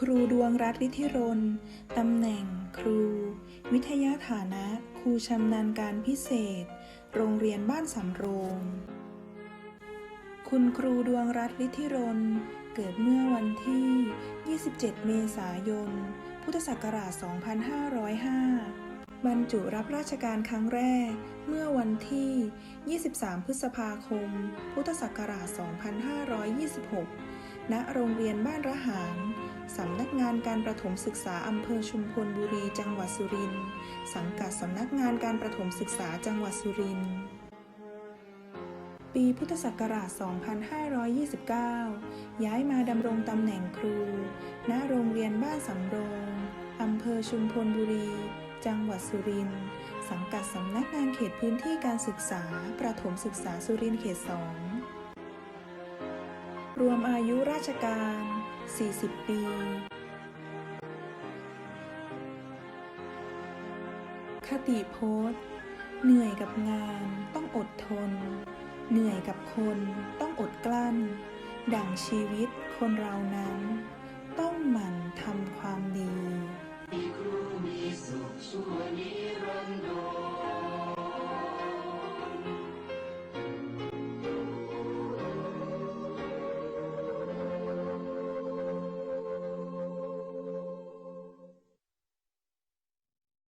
ครูดวงรัตน์ฤทธิรนตำแหน่งครู วิทยาฐานะ ครูชำนาญการพิเศษ โรงเรียนบ้านสำโรง คุณครูดวงรัตน์ฤทธิรนเกิดเมื่อวันที่ 27 เมษายน พุทธศักราช 2505บรรจุรับราชการครั้งแรกเมื่อวันที่ 23 พฤษภาคม พุทธศักราช 2526 ณโรงเรียนบ้านระหารสำนักงานการประถมศึกษาอำเภอชุมพลบุรีจังหวัดสุรินทร์สังกัดสำนักงานการประถมศึกษาจังหวัดสุรินทร์ปีพุทธศักราช 2529 ย้ายมาดำรงตำแหน่งครู ณ โรงเรียนบ้านสำโรง อำเภอชุมพลบุรี จังหวัดสุรินทร์สังกัดสำนักงานเขตพื้นที่การศึกษา ประถมศึกษาสุรินทร์เขต 2 รวมอายุราชการ 40 ปี คติโพสต์เหนื่อยกับงานต้องอดทน เหนื่อยกับคนต้องอดกลั้น ดั่งชีวิตคนเรานั้น ต้องหมั่นทำความดี